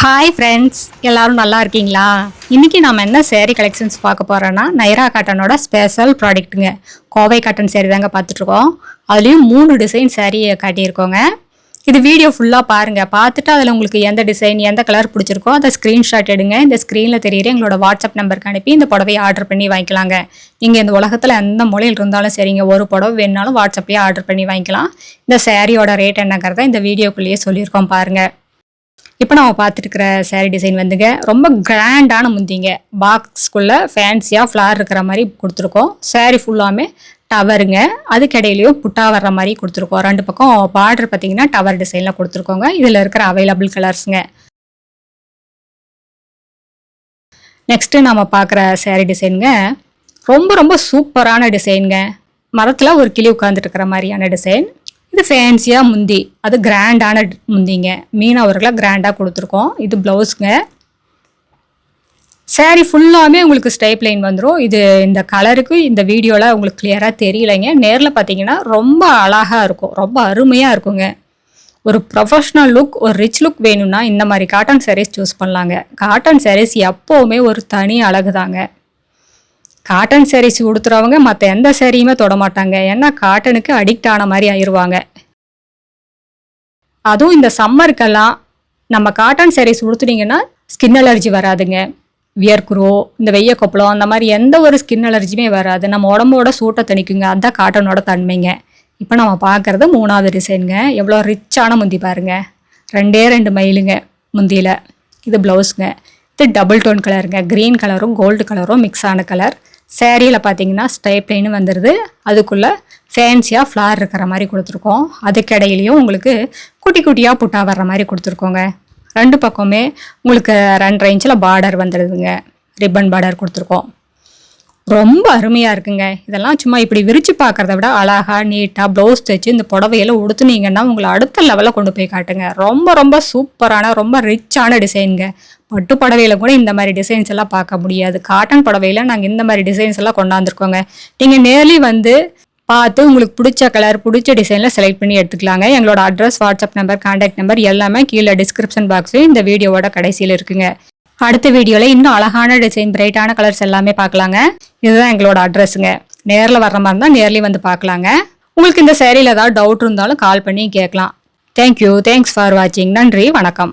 Hi friends எல்லாரும் நல்லா இருக்கீங்களா? இன்றைக்கி நம்ம என்ன சேரீ கலெக்ஷன்ஸ் பார்க்க போகிறோன்னா நைரா காட்டனோட ஸ்பெஷல் ப்ராடக்ட்டுங்க கோவை காட்டன் சேரீ தாங்க பார்த்துட்ருக்கோம் அதுலேயும் மூணு டிசைன் சேரீ காட்டியிருக்கோங்க. இது வீடியோ ஃபுல்லாக பாருங்கள் பார்த்துட்டு அதில் உங்களுக்கு எந்த டிசைன் எந்த கலர் பிடிச்சிருக்கோ அதை ஸ்க்ரீன்ஷாட் எடுங்க. இந்த ஸ்க்ரீனில் தெரியுற எங்களோட வாட்ஸ்அப் நம்பருக்கு அனுப்பி இந்த புடவையை ஆர்டர் பண்ணி வாங்கிக்கலாங்க. நீங்கள் இந்த உலகத்தில் எந்த மொழியில் இருந்தாலும் சரிங்க. ஒரு புடவை வேணுனாலும் வாட்ஸ்அப்லேயே ஆர்டர் பண்ணி வாங்கிக்கலாம். இந்த சேரீயோட ரேட் என்னங்கிறத இந்த வீடியோக்குள்ளேயே சொல்லியிருக்கோம் பாருங்கள் இப்போ நம்ம பார்த்துருக்கிற saree டிசைன் வந்துங்க ரொம்ப கிராண்டான முந்திங்க. பாக்ஸ்க்குள்ளே ஃபேன்சியாக ஃப்ளார் இருக்கிற மாதிரி கொடுத்துருக்கோம். Saree ஃபுல்லாமே டவருங்க அதுக்கிடையிலையும் புட்டா வர்ற மாதிரி கொடுத்துருக்கோம். ரெண்டு பக்கம் பார்டர் பார்த்தீங்கன்னா டவர் டிசைனில் கொடுத்துருக்கோங்க. இதில் இருக்கிற அவைலபிள் கலர்ஸுங்க நெக்ஸ்ட்டு நம்ம பார்க்குற சேரீ டிசைனுங்க ரொம்ப ரொம்ப சூப்பரான டிசைனுங்க மரத்தில் ஒரு கிளி உட்காந்துட்டு இருக்கிற மாதிரியான டிசைன் இது ஃபேன்சியாக முந்தி. அது கிராண்டான முந்திங்க. மீனவர்களை கிராண்டாக கொடுத்துருக்கோம். இது ப்ளவுஸுங்க saree ஃபுல்லாமே உங்களுக்கு ஸ்டைப் லைன் வந்துடும் இது இந்த கலருக்கு இந்த வீடியோவில் உங்களுக்கு கிளியராக தெரியலைங்க. நேரில் பார்த்தீங்கன்னா ரொம்ப அழகாக இருக்கும். ரொம்ப அருமையாக இருக்குங்க. ஒரு ப்ரொஃபஷ்னல் லுக் ஒரு ரிச் லுக் வேணும்னா இந்த மாதிரி காட்டன் சாரீஸ் சூஸ் பண்ணலாங்க. காட்டன் சாரீஸ் எப்போவுமே ஒரு தனி அழகு தாங்க காட்டன் சாரீஸ் உடுத்துறவங்க மற்ற எந்த சேரீயுமே தொட மாட்டாங்க. ஏன்னா காட்டனுக்கு அடிக்ட் ஆன மாதிரி ஆயிடுவாங்க அதுவும் இந்த சம்மருக்கெல்லாம் நம்ம காட்டன் சாரீஸ் உடுத்துனீங்கன்னா ஸ்கின் அலர்ஜி வராதுங்க. வியர்க்குரோ இந்த வெய்ய கொப்பளம் அந்த மாதிரி எந்த ஒரு ஸ்கின் அலர்ஜியுமே வராது. நம்ம உடம்போட சூட்டை தணிக்குங்க அதுதான் காட்டனோட தன்மைங்க. இப்போ நம்ம பார்க்குறது மூணாவது டிசைனுங்க எவ்வளோ ரிச்சான முந்தி பாருங்க. ரெண்டே ரெண்டு மைலுங்க முந்தியில். இது ப்ளவுஸுங்க இது டபுள் டோன் கலருங்க க்ரீன் கலரும் கோல்டு கலரும் மிக்ஸ் ஆன கலர் சேரீயில் பார்த்தீங்கன்னா ஸ்டைப்லைன்னு வந்துடுது அதுக்குள்ளே ஃபேன்சியாக ஃப்ளார் இருக்கிற மாதிரி கொடுத்துருக்கோம். அதுக்கிடையிலையும் உங்களுக்கு குட்டி குட்டியாக புட்டா வர்ற மாதிரி கொடுத்துருக்கோங்க. ரெண்டு பக்கமே உங்களுக்கு ரெண்டரை இன்ச்சில் பார்டர் வந்துடுதுங்க ரிப்பன் பார்டர் கொடுத்துருக்கோம். ரொம்ப அருமையாக இருக்குங்க. இதெல்லாம் சும்மா இப்படி விரித்து பார்க்குறத விட அழகாக நீட்டாக ப்ளவுஸ் தைச்சு இந்த புடவையெல்லாம் உடுத்துனீங்கன்னா உங்களை அடுத்த லெவலில் கொண்டு போய் காட்டுங்க. ரொம்ப ரொம்ப சூப்பரான ரொம்ப ரிச்சான டிசைனுங்க பட்டு புடவையில கூட இந்த மாதிரி டிசைன்ஸ் எல்லாம் பார்க்க முடியாது. காட்டன் புடவையில நாங்கள் இந்த மாதிரி டிசைன்ஸ் எல்லாம் கொண்டாந்துருக்கோங்க. நீங்கள் நேர்லி வந்து பார்த்து உங்களுக்கு பிடிச்ச கலர் பிடிச்ச டிசைனில் செலக்ட் பண்ணி எடுத்துக்கலாங்க. எங்களோட address WhatsApp number contact number எல்லாமே கீழே டிஸ்கிரிப்ஷன் பாக்ஸ்லேயும் இந்த வீடியோவோட கடைசியில் இருக்குங்க. அடுத்த வீடியோவில் இன்னும் அழகான டிசைன் பிரைட்டான கலர்ஸ் எல்லாமே பார்க்கலாங்க. இதுதான் எங்களோட அட்ரஸுங்க நேரில் வர்ற மாதிரி இருந்தால் நேர்லேயும் வந்து பார்க்கலாங்க. உங்களுக்கு இந்த சேரீயில் ஏதாவது டவுட் இருந்தாலும் கால் பண்ணி கேட்கலாம். தேங்க்யூ தேங்க்ஸ் ஃபார் வாட்சிங் நன்றி. வணக்கம்.